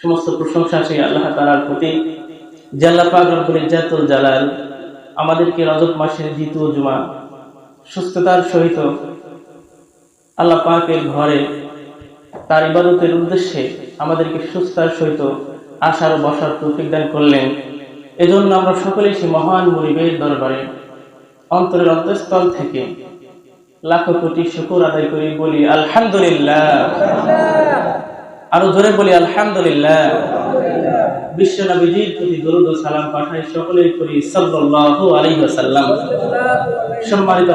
সমস্ত প্রশংসা সেই আল্লাহ তালার প্রতি। জাল্লা পাক রব্বুল ইজ্জাতুল জালাল আমাদেরকে রজব মাসের দ্বিতীয় জুমা সুস্থতার সহিত আল্লাহ পাকের ঘরে তার ইবাদতের উদ্দেশ্যে আমাদেরকে সুস্থার সহিত আসার ও বসার দান করলেন। এজন্য আমরা সকলে সেই মহান মরিবের দরবারে অন্তরের অন্তঃস্থল থেকে লাখো কোটি শুকুর আদায় করি, বলি আলহামদুলিল্লাহ। আরও জোরে বলি, আলহামদুলিল্লাহ। বিশ্ব নবীজির প্রতি দরুদ সালাম পাঠাই করি সাল্লাল্লাহু আলাইহি ওয়াসাল্লাম। সম্মানিত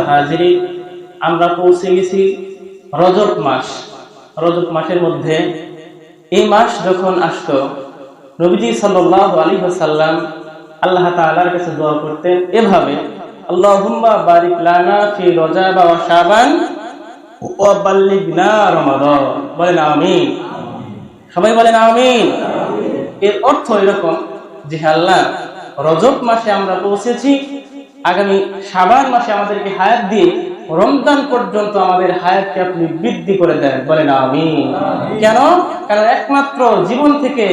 আমরা পৌঁছে গেছি রজব মাস। রজব মাসের মধ্যে এই মাস যখন আসতো, নবীজি সাল্লাল্লাহু আলাইহি ওয়াসাল্লাম আল্লাহ তাআলার কাছে দোয়া করতেন এভাবে, আল্লাহুম্মা বারিক লানা ফি রজাব ওয়া শাবান ওয়া বাল্লিগনা রমাদান। বলেন, আমিন। সবাই বলেন আমিন। এর অর্থ এরকম যে আল্লাহ, রজব মাসে আমরা পৌঁছেছি, আগামী সাবান মাসে আমাদেরকে হায়াত দিয়ে রমজান পর্যন্ত আমাদের হায়াতকে আপনি বৃদ্ধি করে দেন। বলেন আমি কেন? কারণ একমাত্র জীবন থেকে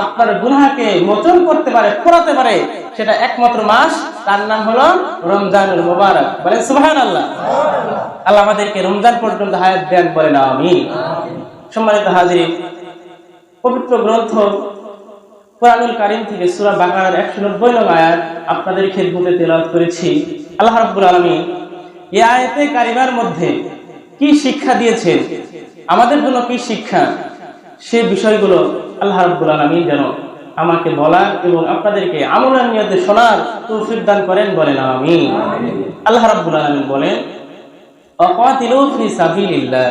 আপনার গুনাহকে মোচন করতে পারে, ফোরাতে পারে, সেটা একমাত্র মাস। তার নাম হলো রমজানুল মুবারক। বলেন সুবহান আল্লাহ আল্লাহ আমাদেরকে রমজান পর্যন্ত হায়াত দেন, বলেন আমি সম্মানিত হাজির পবিত্র গ্রন্থ কোরআনুল কারিম থেকে সুরা সূরা বাকারার 190 নং আয়াত আপনাদের খেদমতে তেলাওয়াত করেছি। আল্লাহ রাব্বুল আলামিন এই আয়াতে কারিমার মধ্যে কি শিক্ষা দিয়েছেন? আমাদের জন্য কি শিক্ষা? সে বিষয়গুলো আল্লাহ রাব্বুল আলামিন যেন আমাকে বলার এবং আপনাদেরকে আমলের নিয়তে শোনার তৌফিক দান করেন বলেন আমি আল্লাহ রাব্বুল আলামিন বলেন, অকাতিলু ফি সাবিলিল্লাহ,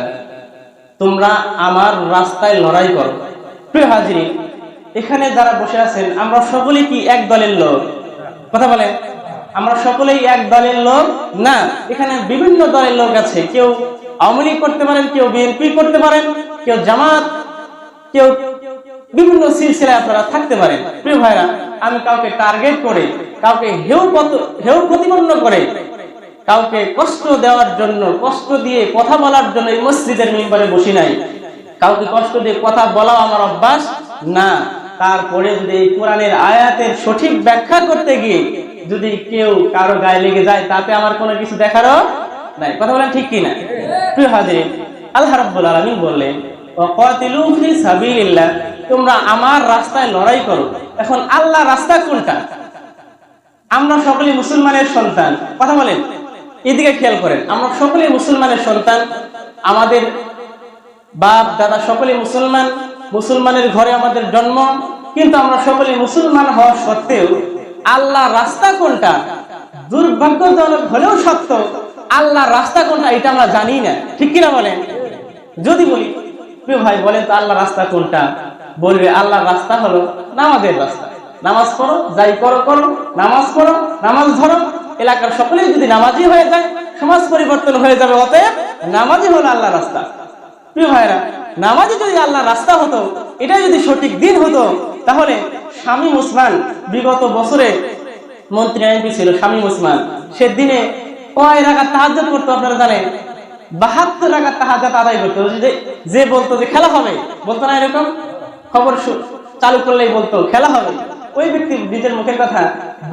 তোমরা আমার রাস্তায় লড়াই করো। প্রিয় হাজিরি, এখানে যারা বসে আছেন, আমরা সকলেই কি এক দলের লোক? কথা বলেন। আমরা সকলেই এক দলের লোক? না, এখানে বিভিন্ন দলের লোক আছে। কেউ আওয়ামী লীগ করতে পারেন, কেউ বিএনপি করতে পারেন, কেউ জামাত, কেউ বিভিন্ন সিলসিলায় আপনারা থাকতে পারেন। প্রিয় ভাইরা, আমি কাউকে টার্গেট করে, কাউকে হেউ হেউ প্রতিপন্ন করে, কাউকে কষ্ট দেওয়ার জন্য, কষ্ট দিয়ে কথা বলার জন্য এই মসজিদের মেম্বারে বসি নাই। কাউকে কষ্ট দিয়ে কথা বলাও আমার অভ্যাস? না। তারপরে যদি এই কোরআনের আয়াতের সঠিক ব্যাখ্যা করতে গিয়ে যদি কেউ কারও গায়ে লেগে যায়, তাতে আমার কোনো কিছু দেখারও নাই। কথা বলেন ঠিক কিনা? প্রিয় হাজির আল্লাহ রাব্বুল আলামিন বললেন, ওয়াকাতিলু ফি সাবিলিল্লাহ, তোমরা আমার রাস্তায় লড়াই করো। এখন আল্লাহ রাস্তা কোনটা? আমরা সকলে মুসলমানের সন্তান। কথা বলেন। এদিকে খেয়াল করেন, আমরা সকলে মুসলমানের সন্তান। আমাদের বাপ, দাদা সকলেই মুসলমান। মুসলমানের ঘরে আমাদের জন্ম। কিন্তু আমরা সকলেই মুসলমান হওয়া সত্ত্বেও আল্লাহ রাস্তা কোনটা? দুর্ভাগ্যজনক হলেও সত্য। আল্লাহ রাস্তা কোনটা এটা আমরা জানি না। ঠিক কিনা বলেন? যদি বলি, প্রিয় ভাই, বলেন তো আল্লাহ রাস্তা কোনটা? বলবে আল্লাহ রাস্তা হলো নামাজের রাস্তা। নামাজ পড়ো, যাই করো করো। নামাজ পড়ো, নামাজ ধরো। এলাকার সকলেই যদি নামাজি হয়ে যায়, সমাজ পরিবর্তন হয়ে যাবে, অতএব নামাজি হলো আল্লাহ রাস্তা। ভাইরা নামাজি যদি আল্লাহ রাস্তা হতো এটা যদি সঠিক দিন হতো, তাহলে স্বামী মুসলমান বিগত বছরে মন্ত্রী এমপি ছিল স্বামী মুসলমান সে দিনে কয় রাখার তাহাজ করতো আপনারা জানেন? বাহাত্তর রাখার তাহাজ আদায় করতো। যে যে বলতো যে খেলা হবে, বলতো না এরকম? খবর চালু করলেই বলতো, খেলা হবে। ওই ব্যক্তি নিজের মুখের কথা,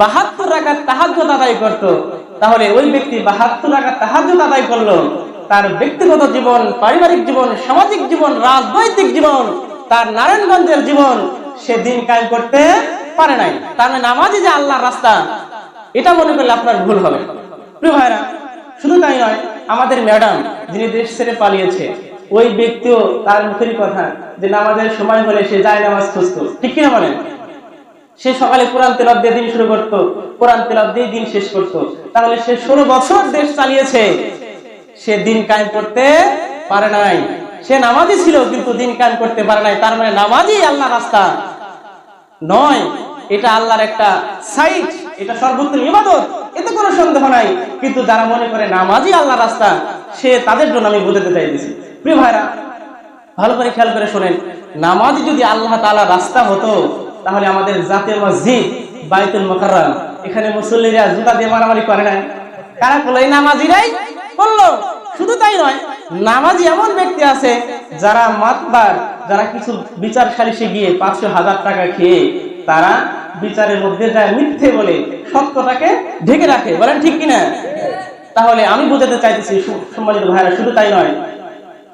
বাহাত্তর রাখার তাহাজ আদায় করতো। তাহলে ওই ব্যক্তি বাহাত্তর রাখার তাহাজ আদায় করল। তার ব্যক্তিগত জীবন, পারিবারিক জীবন, সামাজিক জীবন, রাজনৈতিক জীবন, তার নারায়ণগঞ্জের জীবন সে দিন কায়েম করতে পারে নাই। তার মানে নামাজই যে আল্লাহর রাস্তা, এটা মনে করলে আপনার ভুল হবে। শুধু তাই নয়, আমাদের ম্যাডাম যিনি দেশ ছেড়ে পালিয়েছে, ওই ব্যক্তিও তার মুখের কথা যে নামাজের সময় হলে সে যায় নামাজ খুঁজতো। ঠিক কিনা বলেন? সে সকালে কোরআন তেলাপ দিয়ে দিন শুরু করতো, কোরআন তেলাপ দিয়ে দিন শেষ করতো। তাহলে সে ষোলো বছর দেশ চালিয়েছে সে দিন কায়েম করতে পারে নাই। সে নামাজি ছিল, কিন্তু দিন কায়েম করতে পারে নাই। তার মানে নামাজই আল্লাহ রাস্তা। নয়, এটা আল্লাহর একটা সাইট। এটা সর্বোত্তম ইবাদত। এতে কোনো সন্দেহ নাই। কিন্তু যারা মনে করে নামাজই আল্লাহ রাস্তা, সে তাদের জন্য আমি বোঝাতে চাইতেছি। প্রিয় ভাইরা, ভালো করে খেয়াল করে শোনেন। নামাজ যদি আল্লাহ তাআলা রাস্তা হতো, তাহলে আমাদের জাতীয় মসজিদ বাইতুল মোকাররম, এখানে মুসল্লিরা জুতা দিয়ে মারামারি করে না কারা করল? এই নামাজিরাই করল। শুধু তাই নয়, নামাজি এমন ব্যক্তি আছে যারা মাতবার, যারা কিছু বিচার সালিশে গিয়ে পাঁচশো হাজার টাকা খেয়ে তারা বিচারের মধ্যে যায় মিথ্যে বলে সত্যটাকে ঢেকে রাখে। বলেন ঠিক কিনা? তাহলে আমি বোঝাতে চাইতেছি সম্মানিত ভাইরা শুধু তাই নয়,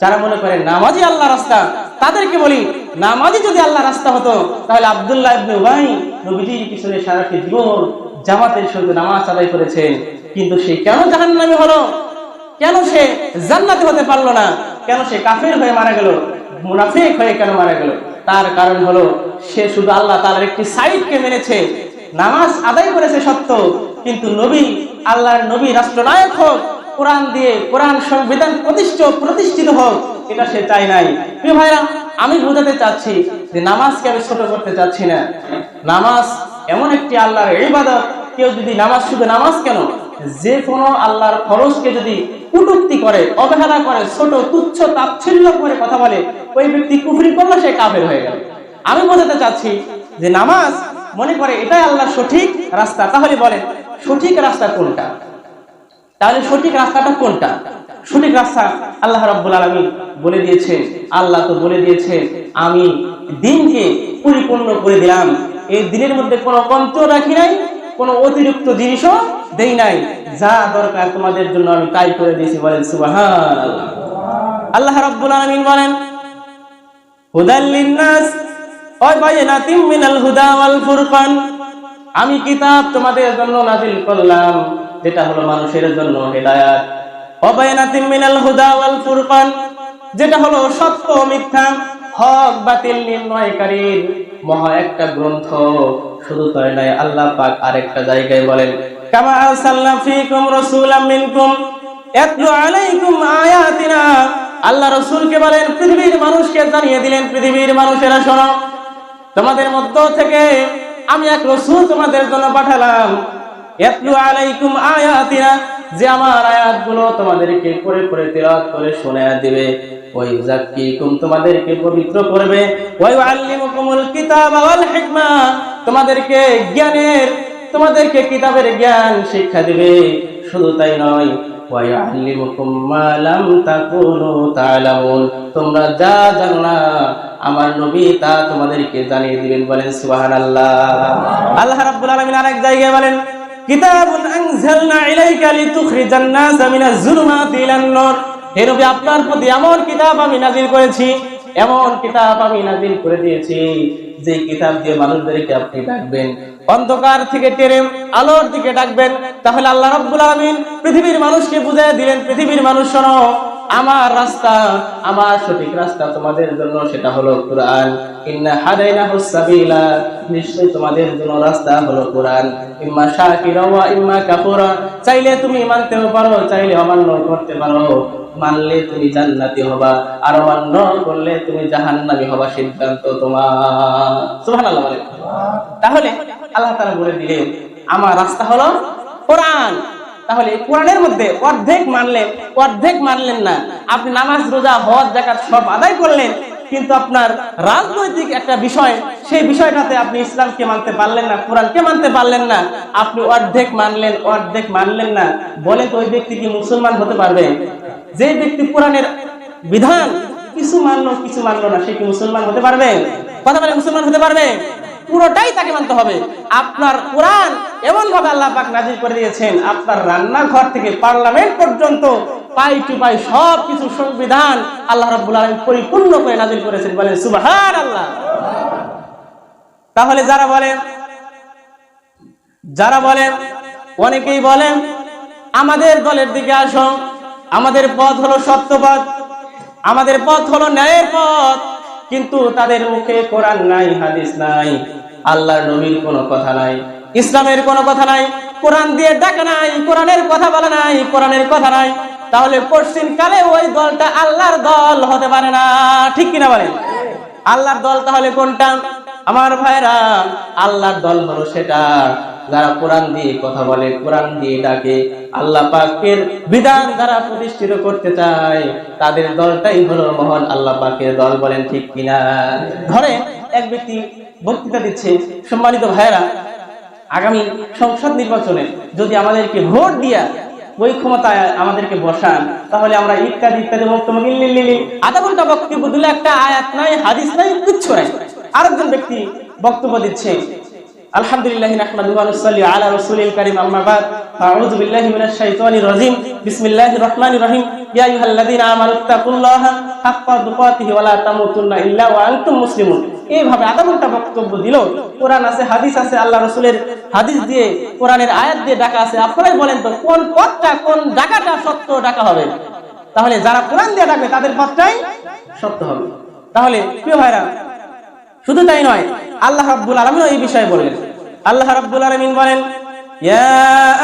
যারা মনে করে নামাজি আল্লাহ রাস্তা, তাদেরকে বলি, নামাজি যদি আল্লাহ রাস্তা হতো, তাহলে আব্দুল্লাহ ইবনে উবাই নবীজির পিছনে সারাটি জীবন জামাতের সঙ্গে নামাজ আদায় করেছেন। কিন্তু সে কেন জাহান্নামী হলো? কেন সে জান্নাতে হতে পারল না? কেন সে কাফের হয়ে মারা গেল? মুনাফিক হয়ে কেন মারা গেল? তার কারণ হলো, সে শুধু আল্লাহ তার একটি সাইডকে মেনেছে। নামাজ আদায় করেছে সত্য, কিন্তু নবী আল্লাহর নবী রাষ্ট্রনায়ক হোক, কোরআন দিয়ে কোরআন সংবিধান প্রতিষ্ঠিত প্রতিষ্ঠিত হোক, এটা সে চাই নাই। প্রিয় ভাইরা, আমি বোঝাতে চাচ্ছি যে নামাজকে আমি ছোট করতে চাচ্ছি না। নামাজ এমন একটি আল্লাহর ইবাদত। কেউ যদি নামাজ শুধু নামাজ কেন? যে কোনো আল্লাহর খরচকে যদি কুটুক্তি করে, অবহেলা করে, ছোট, তুচ্ছ, তাচ্ছিল্য করে কথা বলে, ওই ব্যক্তি কুফরি করলে, সে কাফের হয়ে গেল। আমি বোঝাতে চাচ্ছি যে নামাজ মনে করে এটাই আল্লাহর সঠিক রাস্তা। তাহলে বলেন, সঠিক রাস্তা কোনটা? তাহলে সঠিক রাস্তাটা কোনটা? সঠিক রাস্তা আল্লাহ রাব্বুল আলামিন বলে দিয়েছে আল্লাহ তো বলে দিয়েছে আমি দিনকে পরিপূর্ণ করে দিলাম। এই দিনের মধ্যে কোনো কমতিও রাখি নাই কোনো অতিরিক্ত জিনিসও দেই নাই। যা দরকার তোমাদের জন্য আমি তাই করে দিয়েছি বলেন আল্লাহ রাব্বুল আলামিন বলেন, হুদাল লিন্নাস ওই বায়নাতিম মিনাল হুদা ওয়াল ফুরকান। আমি কিতাব তোমাদের জন্য নাজিল করলাম, যেটা হলো মানুষের জন্য হেদায়াত। অবায়নাতিম মিনাল হুদা ওয়াল ফুরকান, যেটা হলো সত্য মিথ্যা, হক, বাতিল নির্ণয়কারীর মহা একটা গ্রন্থ, শুধু তাই নয়, আল্লাহ পাক আরেকটা জায়গায় বলেন, কামা আরসালনা ফীকুম রাসূলাম মিনকুম ইয়াতলু আলাইকুম আয়াতিনা। আল্লাহ রাসূলকে বলেন, পৃথিবীর মানুষকে জানিয়ে দিলেন, পৃথিবীর মানুষেরা শোনো, তোমাদের মধ্য থেকে আমি এক রসুল তোমাদের জন্য পাঠালাম। ইয়াতলু আলাইকুম আয়াতিনা। যে আমার আয়াতগুলো তোমাদেরকে পড়ে পড়ে তেলাওয়াত করে শোনায়া দিবে। ওই তোমাদেরকে পবিত্র করবে। কিতাব তোমাদেরকে জ্ঞানের, তোমাদেরকে কিতাবের জ্ঞান শিক্ষা দিবে। শুধু তাই নয় তোমরা যা জানো না, আমার নবী তা তোমাদেরকে জানিয়ে দিবেন বলেন আল্লাহ রাব্বুল আলামিন আরেক জায়গায় বলেন কিতাবুন আনজালনা ইলাইকা লিতুখরিজান মিনাজ ইলান নূর। হে আপনার প্রতি এমন কিতাব আমি নাজিল করেছি, এমন কিতাব আমি করে দিয়েছি যে কিতাব দিয়ে মানুষদেরকে আপনি ডাকবেন, অন্ধকার থেকে টেনে আলোর দিকে ডাকবেন। তাহলে আল্লাহ রাব্বুল আলামিন পৃথিবীর মানুষকে বুঝিয়ে দিলেন, পৃথিবীর মানুষ শোনো। আমার রাস্তা, আমার সঠিক রাস্তা তোমাদের জন্য সেটা হলো কোরআন। ইন্না হাদাইনাহুস সাবিলা নিশ্চয় তোমাদের জন্য রাস্তা হলো কোরআন। ইম্মা শাকিরা ওয়া ইম্মা কাফুরা, চাইলে তুমি মানতেও পারো, চাইলে অমান্য করতে পারো। মানলে তুমি জান্নাতি হবা, আর অমান্য করলে তুমি হবা সিদ্ধান্ত তোমার। সুবহানাল্লাহ তাহলে আল্লাহ তাআলা বলে দিলেন, আমার রাস্তা হলো কোরআন। তাহলে কোরআনের মধ্যে, অর্ধেক মানলেন অর্ধেক মানলেন না। আপনি নামাজ, রোজা, হজ জাকাত সব আদায় করলেন, কিন্তু আপনার রাজনৈতিক একটা বিষয়, সেই বিষয়টাতে আপনি ইসলামকে মানতে পারলেন না, কোরআনকে মানতে পারলেন না। আপনি অর্ধেক মানলেন অর্ধেক মানলেন না। বলে তো ওই ব্যক্তি কি মুসলমান হতে পারবে? যে ব্যক্তি কোরআনের বিধান, কিছু মানলো কিছু মানলো না, সে কি মুসলমান হতে পারবে? কথা বলে মুসলমান হতে পারবে? পুরোটাই তাকে মানতে হবে। আপনার কোরআন এমন ভাবে আল্লাহ পাক নাজিল করে দিয়েছেন, আপনার রান্নাঘর থেকে পার্লামেন্ট পর্যন্ত পাই টু পাই সব কিছু সংবিধান আল্লাহ রাব্বুল আলামিন পরিপূর্ণ করে নাজিল করেছেন বলেন, সুবহানাল্লাহ। তাহলে যারা বলেন যারা বলেন, অনেকেই বলেন, আমাদের দলের দিকে আসো, আমাদের পথ হলো সত্য পথ আমাদের পথ হলো ন্যায়ের পথ। কিন্তু তাদের মুখে কোরআন নাই, হাদিস নাই, আল্লাহর নবীর কোনো কথা নাই, ইসলামের কোনো কথা নাই, কোরআন দিয়ে ডাকা নাই, কোরআনের কথা বলা নাই, কোরআনের কথা নাই, তাহলে পশ্চিম কালে ওই দলটা আল্লাহর দল হতে পারে না, ঠিক কিনা বলেন? আল্লাহর দল তাহলে কোনটা? আমার ভাইরা, আল্লাহর দল হলো সেটা। যারা কোরআন দিয়ে কথা বলে, কোরআন দিয়ে ডাকে, আল্লাহ পাকের বিধান দ্বারা প্রতিষ্ঠিত করতে চায়, তাদের দলটাই হলো মহান আল্লাহ পাকের দল, বলেন ঠিক কিনা? ধরে এক ব্যক্তি বক্তৃতা দিচ্ছে, সম্মানিত ভাইরা আগামী সংসদ নির্বাচনে যদি আমাদেরকে ভোট দিয়া ওই ক্ষমতায় আমাদেরকে বসান, তাহলে আমরা ইত্যাদি ইত্যাদি বক্তব্য আধা ঘণ্টা বক্তব্য দিলে একটা আয়াত নাই, হাদিস নাই, কিচ্ছু নাই। আরেকজন ব্যক্তি বক্তব্য দিচ্ছে নাহমাদুহু ওয়া নুসাল্লি আলা রাসূলিল কারীম, আম্মা বাদ। আউযু বিল্লাহি মিনাশ শাইতানির রাজীম। বিসমিল্লাহির ইয়া আইয়ুহাল্লাযীনা আমানু তাকুল্লাহা হাক্কা তুকাতিহি ওয়া লা তামুতুন্না ইল্লা ওয়া আনতুম মুসলিমুন। এইভাবে আধা ঘণ্টা বক্তব্য দিল। কোরআন আছে, হাদিস আছে আল্লাহ রসুলের হাদিস দিয়ে কোরআনের আয়াত দিয়ে ডাকা আছে। আপনারাই বলেন তো, কোন পথটা, কোন ডাকাটা সত্য ডাকা হবে? তাহলে যারা কোরআন দিয়ে ডাকবে তাদের পথটাই সত্য হবে। তাহলে প্রিয় ভাইরা শুধু তাই নয়, আল্লাহ রাব্বুল আলামিন এই বিষয়ে বলেন আল্লাহ রাব্বুল আলামিন বলেন, ইয়া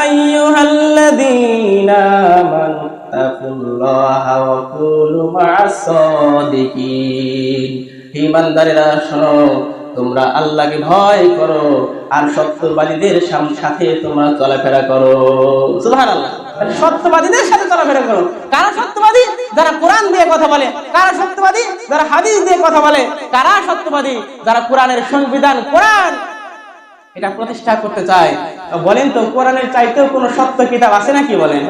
আইয়ুহাল্লাযীনা আমানু তাকুল্লাহা ওয়া কুনু মা'আস সাদিকিন। হে ইমানদারেরা, শোনো, তোমরা আল্লাহকে ভয় করো আর সত্যবাদীদের সাথে তোমরা চলাফেরা করো। সুবহানাল্লাহ। সত্যবাদীদের সাথে চলাফেরা করো। কারা সত্যবাদী? যারা কোরআন দিয়ে কথা বলে। কারা সত্যবাদী? যারা হাদিস দিয়ে কথা বলে। কারা সত্যবাদী? যারা কোরআনের সংবিধান কোরআন এটা প্রতিষ্ঠা করতে চায়। বলেন তো, কোরআনের চাইতেও কোনো সত্য কিতাব আছে নাকি বলেন?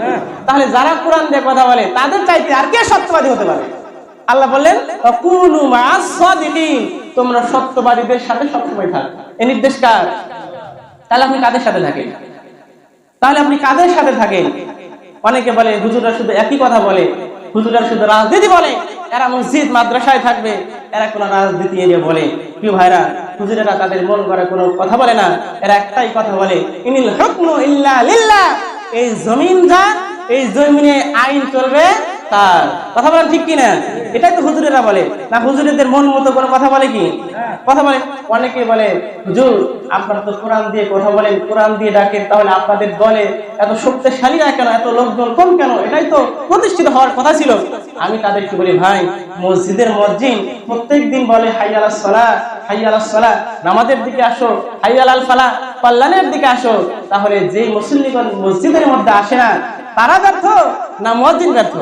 তাহলে যারা কোরআন দিয়ে কথা বলে, তাদের চাইতে আর কে সত্যবাদী হতে পারে? আল্লাহ বললেন তোমরা সত্যবাদীদের সাথে সবসময় থাক। এই নির্দেশ কার? তাহলে আপনি কাদের সাথে থাকেন? তাহলে আপনি কাদের সাথে থাকেন? অনেকে বলে হুজুরা শুধু একই কথা বলে। হুজুরা শুধু রাজনীতি বলে। এরা মসজিদ, মাদ্রাসায় থাকবে। এরা কোনো রাজনীতি এরিয়া বলে। কি ভাইরা, হুজুরেরা তাদের মন করে কোনো কথা বলে না। এরা একটাই কথা বলে, ইনিল হুকমু ইল্লা লিল্লাহ। এই জমিন যা, এই জমিনে আইন চলবে। তার কথা বলেন ঠিক কিনা? এটাই তো হুজুরেরা বলে। না, হুজুরেদের মন মতো কোনো কথা বলে কি? কথা বলে। অনেকে বলে, হুজুর, আপনারা তো কোরআন দিয়ে কথা বলেন, কোরআন দিয়ে ডাকেন, তাহলে আপনাদের দলে এত শক্তিশালী না কেন? এত লোকজন কম কেন? এটাই তো প্রতিষ্ঠিত হওয়ার কথা ছিল। আমি তাদেরকে বলি, ভাই, মসজিদের মসজিদ প্রত্যেক দিন বলে, হাইয়ালা সলা হাইয়ালা সলা নামাজের দিকে আসো, হাইয়াল আল ফালা কল্যাণের দিকে আসো। তাহলে যে মুসল্লিগণ মসজিদের মধ্যে আসে না, তারা ব্যর্থ না মসজিদ ব্যর্থ?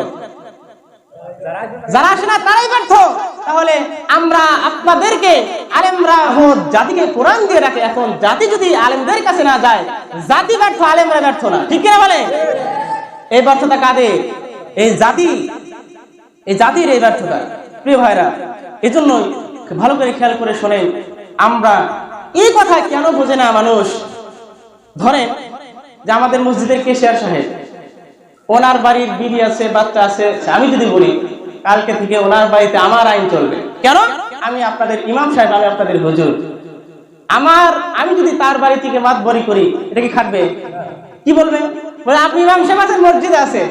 যারা আসে না, তারাই ব্যর্থ। তাহলে আমরা আপনাদেরকে আলেমরা জাতিকে কোরআন দিয়ে রাখে। এখন জাতি যদি আলেমদের কাছে না যায়, জাতি ব্যর্থ, আলেমরা ব্যর্থ না। ঠিক কিনা বলে? এই ব্যর্থতা কাদের? এই জাতি, এই জাতির এই ব্যর্থতা। প্রিয় ভাইরা এই জন্য ভালো করে খেয়াল করে শোনেন, আমরা এই কথা কেন বোঝে না মানুষ? ধরেন যে আমাদের মসজিদের কেশিয়ার সাহেব, ওনার বাড়ির বিবি আছে, বাচ্চা আছে, আমি যদি বলি কালকে থেকে ওনার বাড়িতে আমার আইন চলবে। কেন? আমি আপনাদের ইমাম সাহেব, আমি আপনাদের হুজুর। আমার, আমি যদি তার বাড়ি থেকে মাত বরি করি, এটা কি খাটবে? কি বলবেন? বলে, আপনি ইমাম সাহেব আছেন, মসজিদে আছে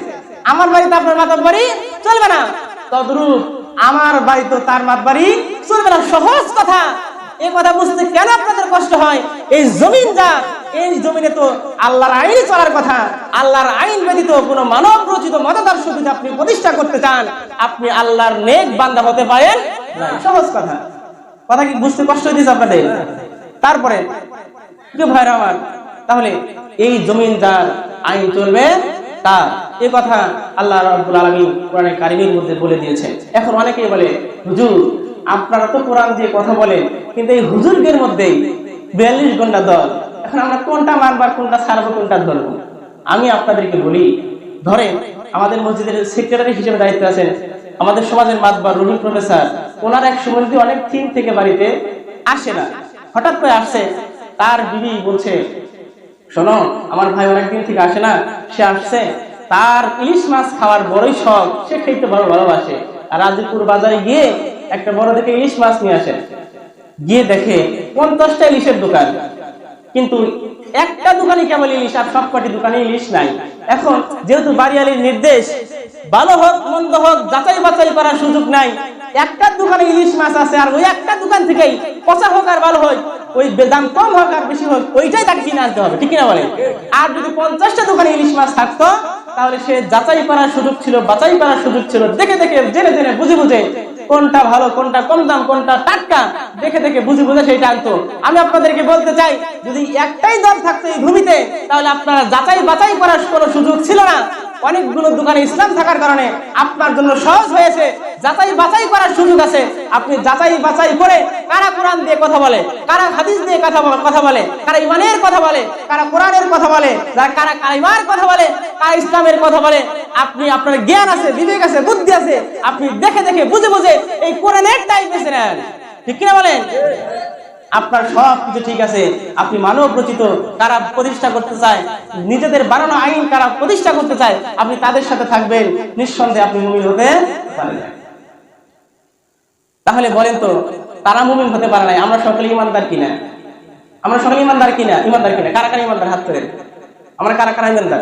আমার বাড়িতে আপনার মাতার বাড়ি চলবে না। তদ্রূপ আমার বাড়ি তো তার মাত বাড়ি চলবে না। সহজ কথা। এই কথা বুঝতে কেন আপনাদের কষ্ট হয়? এই জমিন যা এই জমিনে তো আল্লাহর আইন চলার কথা, আল্লাহর আইন ব্যতীত কোন মানব রচিত মতাদর্শ যদি আপনি প্রতিষ্ঠা করতে চান, আপনি আল্লাহর নেক বান্দা হতে পারেন সহজ কথা। কথা কি বুঝতে কষ্ট হইতেছে আপনাদের? তারপরে ভাইরা আমার, তাহলে এই জমিন যার আইন চলবে তার এ কথা আল্লাহ রাব্বুল আলামিন কোরআনে কারিমের মধ্যে বলে দিয়েছেন। এখন অনেকেই বলে, হুজুর, আপনারা তো কোরআন দিয়ে কথা বলেন, কিন্তু এই হুজুরদের মধ্যেই বিয়াল্লিশ ঘণ্টা দল। এখন আমরা কোনটা মানবার কোনটা ছাড়বো, কোনটা ধরবো? আমি আপনাদেরকে বলি, ধরেন আমাদের মসজিদের সেক্রেটারি হিসেবে দায়িত্ব আছেন আমাদের সমাজের মাতবার রুহুল প্রফেসর। ওনার এক সময় অনেক থিম থেকে বাড়িতে আসে না। হঠাৎ করে আসছে, তার বিবি বলছে, শোনো, আমার ভাই অনেকদিন থেকে আসে না, সে আসছে। তার ইলিশ মাছ খাওয়ার বড়ই শখ, সে খেতে বড় ভালোবাসে। আর রাজপুর বাজারে গিয়ে একটা বড় দেখে ইলিশ মাছ নিয়ে আসে। গিয়ে দেখে পঞ্চাশটা ইলিশের দোকান। কিন্তু একটা দোকানে কেবল ইলিশ আর সবকটি দোকানে ইলিশ নাই। এখন যেহেতু বাড়িয়ালির নির্দেশ, ভালো হোক, মন্দ হোক, যাচাই বাছাই করার সুযোগ নাই, একটা দোকানে ইলিশ মাছ আছে আর ওই একটা দোকান থেকেই পচা হোক আর ভালো হোক, ওই দাম কম হোক আর বেশি হোক, ওইটাই তাকে কিনে আনতে হবে, ঠিক কিনা বলে আর যদি পঞ্চাশটা দোকানে ইলিশ মাছ থাকতো, তাহলে সে যাচাই করার সুযোগ ছিল, বাছাই করার সুযোগ ছিল, দেখে দেখে, জেনে জেনে, বুঝে বুঝে কোনটা ভালো, কোনটা কম দাম, কোনটা টাটকা? দেখে দেখে বুঝে বুঝে সেইটা আনতো। আমি আপনাদেরকে বলতে চাই, যদি একটাই দাম থাকতো এই ভূমিতে, তাহলে আপনারা যাচাই বাছাই করার কোনো সুযোগ ছিল না। অনেকগুলো দোকানে ইসলাম থাকার কারণে আপনার জন্য সহজ হয়েছে। যাচাই বাছাই করার সুযোগ আছে। আপনি যাচাই বাছাই করে কারা কোরআন দিয়ে কথা বলে, কারা হাদিস দিয়ে কথা কথা বলে, কারা ইমানের কথা বলে, কারা কোরআনের কথা বলে কারা কালিমার কথা বলে, কারা ইসলামের কথা বলে, আপনি আপনার জ্ঞান আছে, বিবেক আছে, বুদ্ধি আছে, আপনি দেখে দেখে বুঝে বুঝে এই কোরআনের টাইপ বেছে নেন। ঠিক কিনা বলেন? আপনার সব কিছু ঠিক আছে। আপনি মানব রচিত কারা প্রতিষ্ঠা করতে চায়, নিজেদের বানানো আইন কারা প্রতিষ্ঠা করতে চায়, আপনি তাদের সাথে থাকবেন। নিঃসন্দেহে আপনি মুমিন হতে পারেন তাহলে বলেন তো, তারা মুমিন হতে পারে নাই, আমরা সকলে ইমানদার কিনা? আমরা সকলে ইমানদার কিনা? ইমানদার কিনা? কারা কারা ইমানদার? হাত করেন আমরা কারা কারা ইমানদার?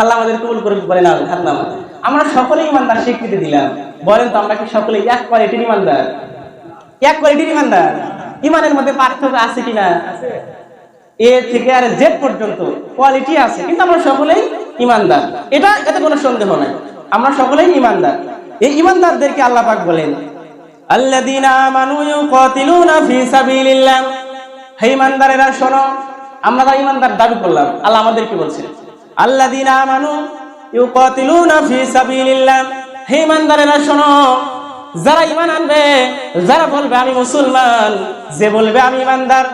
আল্লাহ আমাদের কবুল করে বলে না হাত নাম আমরা সকলেই ইমানদার, স্বীকৃতি দিলাম। বলেন তো, আমরা কি সকলে এক কোয়ালিটির ইমানদার? এক কোয়ালিটির ইমানদার? ইমানের মধ্যে পার্থক্য আছে কিনা? এ থেকে আর জেড পর্যন্ত কোয়ালিটি আছে, কিন্তু আমরা সকলেই ইমানদার। এটা, এতে কোনো সন্দেহ নাই। আমরা সকলেই ইমানদার। এই ইমানদারদেরকে আল্লাহ পাক বলেন, আল্লাযীনা ফি সাবিলিল্লাহ। হে ইমানদারেরা, শোনো, আমরা যারা ইমানদার দাবি করলাম, আল্লাহ আমাদেরকে বলছেন, আল্লাযীনা আমানু ইউকাতিলুনা ফি সাবিলিল্লাহ। হে ইমানদারেরা, শোনো যারা ইমান আনবে, যারা বলবে আমি মুসলমান, যে বলবে আমি ইমানদার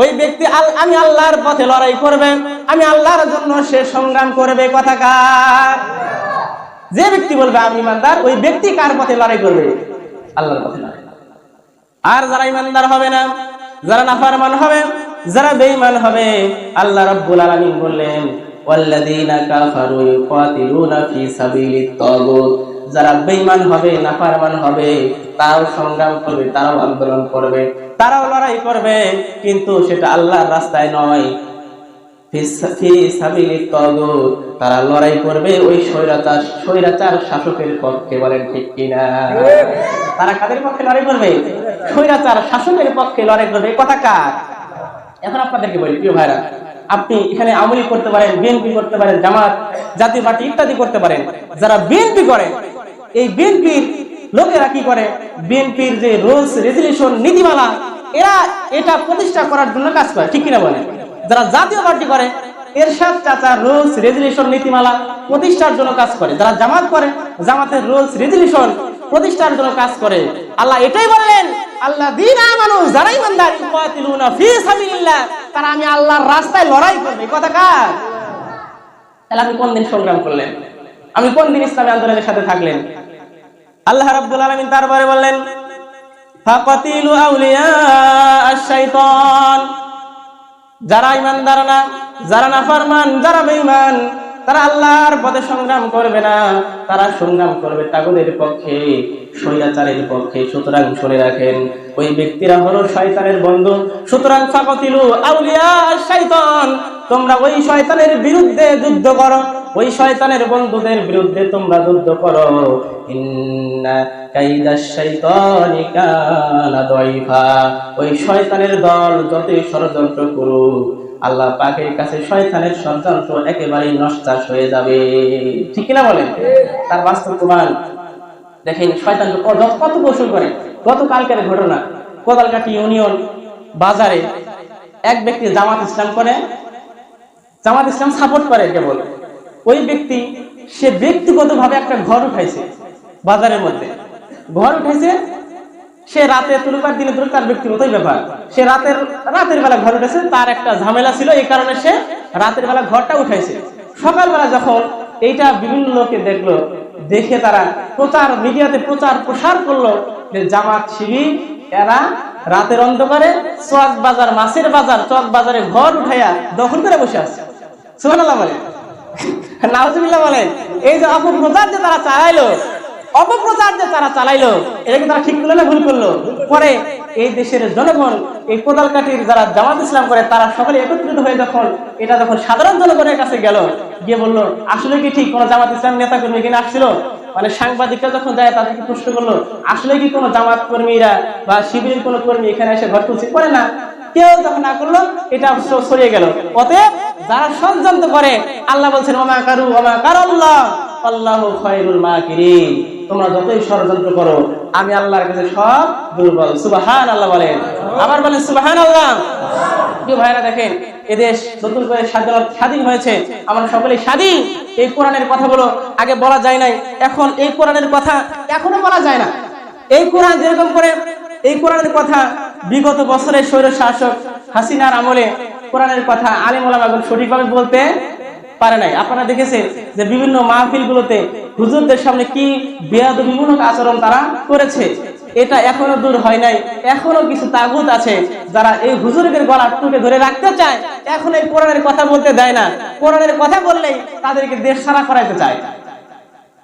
ওই ব্যক্তি আমি আল্লাহর পথে লড়াই করবে, আমি আল্লাহর জন্য সে সংগ্রাম করবে কথাকার যে ব্যক্তি বলবে আমি ইমানদার, ওই ব্যক্তি কার পথে লড়াই করবে? আল্লাহর পথে আর যারা ইমানদার হবে না, যারা নাফারমান হবে, যারা বেঈমান হবে, আল্লাহ রাব্বুল আলামিন বললেন ওয়াল্লাযীনা কাফারু ইউকাতিলুনা ফি সাবিলিত তাগুত যারা বেঈমান হবে, নাফারমান হবে, তারাও সংগ্রাম করবে, তারাও আন্দোলন করবে, তারাও লড়াই করবে, কিন্তু সেটা আল্লাহর রাস্তায় নয়। তারা লড়াই করবে ওই স্বৈরাচার স্বৈরাচার শাসকের পক্ষে, বলেন ঠিক কিনা? তারা কাদের পক্ষে লড়াই করবে? স্বৈরাচার শাসকের পক্ষে লড়াই করবে কথা কার? এখন আপনাদেরকে বলি, প্রিয় ভাইরা আপনি এখানে আমলি করতে পারেন বিএনপি করতে পারেন, জামাত, জাতীয় পার্টি ইত্যাদি করতে পারেন। যারা বিএনপি করে, এই বিএনপির লোকেরা কি করে? বিএনপির যে রুলস, রেজুলেশন, নীতিমালা, এরা এটা প্রতিষ্ঠা করার জন্য কাজ করে, ঠিক কিনা বলে যারা জাতীয় পার্টি করে, এরশাদ চাচা রুলস, রেজুলেশন, নীতিমালা প্রতিষ্ঠার জন্য কাজ করে। যারা জামাত করে, জামাতের রুলস, রেজুলেশন প্রতিষ্ঠার জন্য কাজ করে। আল্লাহ এটাই বললেন, আল্লাহ দিন আমানু যারা ইমানদার ইউকাতিলুনা ফি সাবিলিল্লাহ। তারা আমি আল্লাহর রাস্তায় লড়াই করবে কথা কার? তাহলে আপনি কোন দিন সংগ্রাম করলেন? আমি কোন দিন ইসলামী আন্দোলনের সাথে থাকলেন? আল্লাহ রাব্বুল আলামিন তারপরে বললেন, ফাকাতিলু আউলিয়া আশ-শাইতান। যারা ইমানদার না, যারা নাফরমান, যারা বেঈমান, তারা আল্লাহর পথে সংগ্রাম করবে না, তারা সংগ্রাম করবে তাগুদের পক্ষে। স্বৈরাচারের পক্ষে, সুতরাং শুনে রাখেন, ওই ব্যক্তিরা হলো শয়তানের বন্ধু। সুতরাং ফাকতিলু শয়তান তোমরা ওই শয়তানের বিরুদ্ধে যুদ্ধ করো। ওই শয়তানের বন্ধুদের বিরুদ্ধে তোমরা যুদ্ধ করো। ওই শয়তানের দল যতই ষড়যন্ত্র করুক, আল্লাহ পাকের কাছে শয়তানের ষড়যন্ত্র একেবারেই নষ্টাশ হয়ে যাবে। ঠিক কিনা বলেন? তার বাস্তব প্রমাণ দেখেন শয়তান কত কৌশল করে। গতকালকের ঘটনা কোদালকাটি ইউনিয়ন বাজারে এক ব্যক্তি জামাত ইসলাম করে, জামাত ইসলাম সাপোর্ট করে কেবল। ওই ব্যক্তি, সে ব্যক্তিগতভাবে একটা ঘর উঠাইছে বাজারের মধ্যে। ঘর উঠাইছে, সে রাতে তুলুকার দিনে তুলুক তার ব্যক্তিগতই ব্যাপার সে রাতের রাতের বেলা ঘর উঠেছে তার একটা ঝামেলা ছিল, এই কারণে সে রাতের বেলা ঘরটা উঠাইছে। সকালবেলা যখন এইটা বিভিন্ন লোকে দেখল দেখে তারা প্রচার, মিডিয়াতে প্রচার, প্রসার করল যে জামাত শিবির, এরা রাতের অন্ধকারে চক বাজার, মাছের বাজার, চক বাজারে ঘর উঠাইয়া দখল করে বসে আছে। সুবহানাল্লাহ বলে। নাহজুবিল্লাহ বলেন এই যে অপপ্রচার যে তারা চালাইলো অপপ্রচার যে তারা চালাইলো, এটা কি তারা ঠিক করল না ভুল করল? পরে এই দেশের জনগণ, এই কোদালকাঠির যারা জামাত ইসলাম করে, তারা সকলে একত্রিত হয়ে যখন এটা যখন সাধারণ জনগণের কাছে গেল, গিয়ে বলল, আসলে কি ঠিক? কোন জামাত ইসলাম নেতা কর্মী কিনা আসছিল? মানে সাংবাদিকরা যখন যায়, তাদেরকে প্রশ্ন করল, আসলে কি কোনো জামাত কর্মীরা বা শিবিরের কোনো কর্মী এখানে এসে ঘর তুলছে? করে না, কেউ যখন না করল, এটা সরিয়ে গেল। অতএব যারা ষড়যন্ত্র করে, আল্লাহ বলছেন ওমা কারু ওমা কারাল্লাহ, আল্লাহু খায়রুল মাকিরিন। তোমরা যতই ষড়যন্ত্র করো, আমি আল্লাহর কাছে সব দুর্বল সুবাহান আল্লাহ বলেন। আবার বলেন সুবাহান আল্লাহ ভাইরা দেখেন, এদেশ নতুন করে স্বাধীন হয়েছে। আমরা সকলেই স্বাধীন। এই কোরআনের কথাগুলো আগে বলা যায় নাই। এখন এই কোরআনের কথা এখনও বলা যায় না। এই কোরআন যেরকম করে, এই কোরআনের কথা বিগত বছরের স্বৈর শাসক হাসিনার আমলে কোরআনের কথা আলিম ওলামাগণ সঠিকভাবে বলতে পারে নাই। আপনারা দেখেছেন যে বিভিন্ন মাহফিলগুলোতে হুজুরদের সামনে কি বেয়াদবিমূলক আচরণ তারা করেছে। এটা এখনও দূর হয় নাই। এখনও কিছু তাগুত আছে যারা এই হুজুরদের গলা টুকে ধরে রাখতে চায়। এখন এই কোরআনের কথা বলতে দেয় না। কোরআনের কথা বললেই তাদেরকে দেশ সারা করাইতে চায়।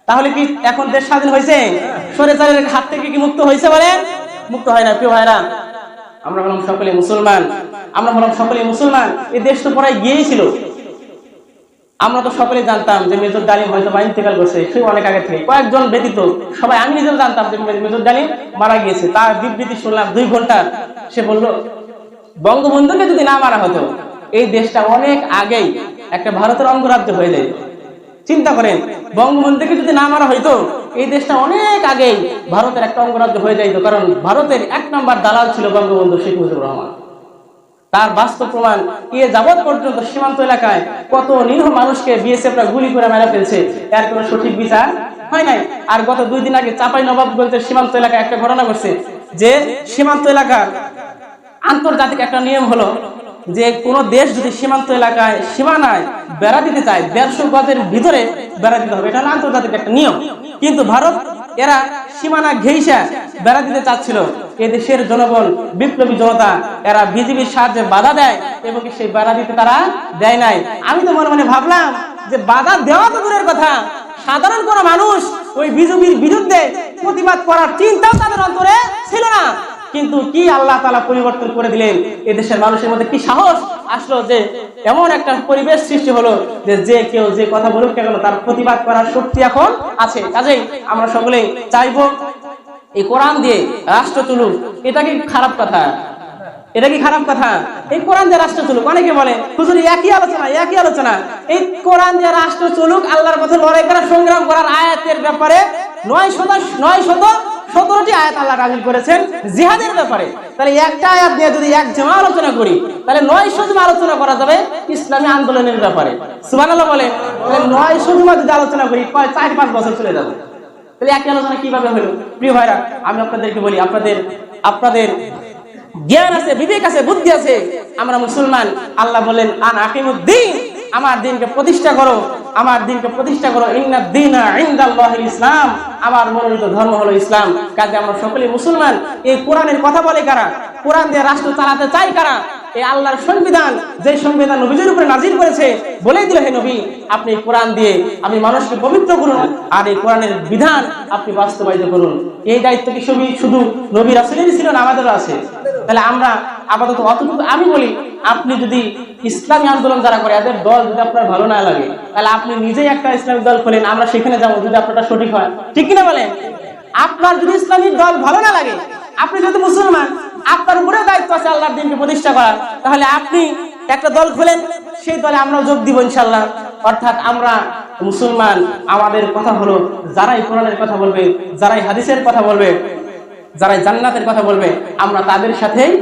তাহলে কি এখন দেশ স্বাধীন হয়েছে? সরেচারের হাত থেকে কি মুক্ত হয়েছে বলেন মুক্ত হয় না, প্রিয় ভাইরা আমরা হলাম সকলে মুসলমান। আমরা হলাম সকলে মুসলমান। এই দেশ তো পড়ায় গিয়েছিল আমরা তো সকলে জানতাম যে মেজর ডালিম হয়তো বা ইন্তেকাল করছে, সে অনেক আগে থেকে। কয়েকজন ব্যতীত সবাই, আমি নিজেও জানতাম যে মেজর ডালিম মারা গিয়েছে। তার বিবৃতি শুনলাম দুই ঘণ্টা। সে বলল, বঙ্গবন্ধুকে যদি না মারা হতো, এই দেশটা অনেক আগেই একটা ভারতের অঙ্গরাজ্য হয়ে যায়। চিন্তা করেন, বঙ্গবন্ধুকে যদি না মারা হইতো, এই দেশটা অনেক আগেই ভারতের একটা অঙ্গরাজ্য হয়ে যাইতো। কারণ ভারতের এক নম্বর দালাল ছিল বঙ্গবন্ধু শেখ মুজিবুর রহমান। তার বাস্তব প্রমাণ এ যাবৎ পর্যন্ত সীমান্ত এলাকায় কত নিরীহ মানুষকে বিএসএফ রা গুলি করে মেরে ফেলছে, এর কোনো সঠিক বিচার হয় নাই। আর গত দুই দিন আগে চাপাই নবাব নবাবগঞ্জের সীমান্ত এলাকায় একটা ঘটনা ঘটছে, যে সীমান্ত এলাকার আন্তর্জাতিক একটা নিয়ম হলো যে কোন দেশ যদি সীমান্ত এলাকায় সীমানায় বেড়া দিতে চায় দেড়শো গজের ভিতরে বেড়া দিতে হবে। এটা আন্তর্জাতিক একটা নিয়ম। কিন্তু ভারত, এরা সীমানা ঘেইসা বেড়া দিতে চাচ্ছিল। এ দেশের জনগণ, বিপ্লবী জনতা, এরা বিজেপির সাহায্যে বাধা দেয় এবং সেই বাধা দিতে তারা দেয় নাই। আমি তো মনে মনে ভাবলাম যে বাধা দেওয়া তো দূরের কথা। সাধারণ কোন মানুষ ওই বিজেপির বিরুদ্ধে প্রতিবাদ করার চিন্তাও তাদের অন্তরে ছিল না। কিন্তু কি আল্লাহ তালা পরিবর্তন করে দিলেন? এদেশের মানুষের মধ্যে কি সাহস আসলো যে এমন একটা পরিবেশ সৃষ্টি হলো যে যে কেউ যে কথা বলুক কেন তার প্রতিবাদ করার শক্তি এখন আছে। কাজেই আমরা সকলেই চাইব এই কোরআন দিয়ে রাষ্ট্র চলুক। এটা কি খারাপ কথা? এটা কি খারাপ কথা? এই কোরআন দিয়ে রাষ্ট্র চলুক। অনেকে বলে, হুজুর একই আলোচনা একই আলোচনা। এই কোরআন দিয়ে রাষ্ট্র চলুক, আল্লাহর পথে লড়াই করা, সংগ্রাম করার আয়াতের ব্যাপারে নয় শত নয় শত সতেরোটি আয়াত আল্লাহ নাজিল করেছেন জিহাদের ব্যাপারে। তাহলে একটা আয়াত নিয়ে যদি এক জমা আলোচনা করি, তাহলে নয় জমা আলোচনা করা যাবে ইসলামী আন্দোলনের ব্যাপারে। সুবহানাল্লাহ বলে তাহলে নয় জমা যদি আলোচনা করি চার পাঁচ বছর চলে যাবে। তাহলে একই আলোচনা কীভাবে হলো? প্রিয় ভাইরা, আমি আপনাদেরকে বলি, আপনাদের আপনাদের জ্ঞান আছে, বিবেক আছে, বুদ্ধি আছে। আমরা মুসলমান, আল্লাহ বলেন, আন আকিমুদ্দিন আমার দিনকে প্রতিষ্ঠা করো। আমার দিনকে প্রতিষ্ঠা করো, ইন্না দিন ইসলাম। আমার মনোনীত ধর্ম হলো ইসলাম। কাজে আমরা সকলে মুসলমান। এই কোরআনের কথা বলে কারা? কোরআন দিয়ে রাষ্ট্র চালাতে চাই কারা? এই আল্লাহর সংবিধান যে সংবিধান নবীজির উপরে নাজির করেছে বলে দিল, হে নবী, আপনি কোরআন দিয়ে আপনি মানুষকে পবিত্র করুন আর এই কোরআনের বিধান আপনি বাস্তবায়িত করুন। এই দায়িত্ব কি শুধু নবী রাসুলেরই ছিল না আমাদেরও আছে? তাহলে আমরা আপাতত অতটুকু আমি বলি, আপনি যদি ইসলামী আন্দোলন যারা করে, এদের দল যদি আপনার ভালো না লাগে, তাহলে আপনি নিজেই একটা ইসলামিক দল খোলেন, আমরা সেখানে যাব, যদি আপনারটা সঠিক হয়। ঠিক কিনা বলেন? আপনার যদি ইসলামিক দল ভালো না লাগে, আপনি যদি মুসলমান, আপনার উপরে দায়িত্ব আছে আল্লাহর দিনকে প্রতিষ্ঠা করার, তাহলে আপনি একটা দল খোলেন, সেই দলে আমরা যোগ দিব ইনশাল্লাহ অর্থাৎ আমরা মুসলমান, আমাদের কথা হলো, যারাই কোরআনের কথা বলবে, যারাই হাদিসের কথা বলবে, যারাই জান্নাতের কথা বলবে, আমরা তাদের সাথেই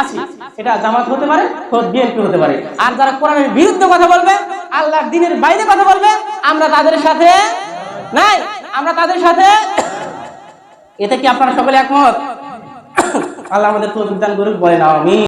আছি এটা জামাত হতে পারে বিএনপি হতে পারে। আর যারা কোরআনের বিরুদ্ধে কথা বলবে, আল্লাহর দিনের বাইরে কথা বলবে, আমরা তাদের সাথে নাই। আমরা তাদের সাথে এতে কি আপনারা সকলে একমত? আল্লাহ আমাদের তৌফিক দান করুক, বলেন আমি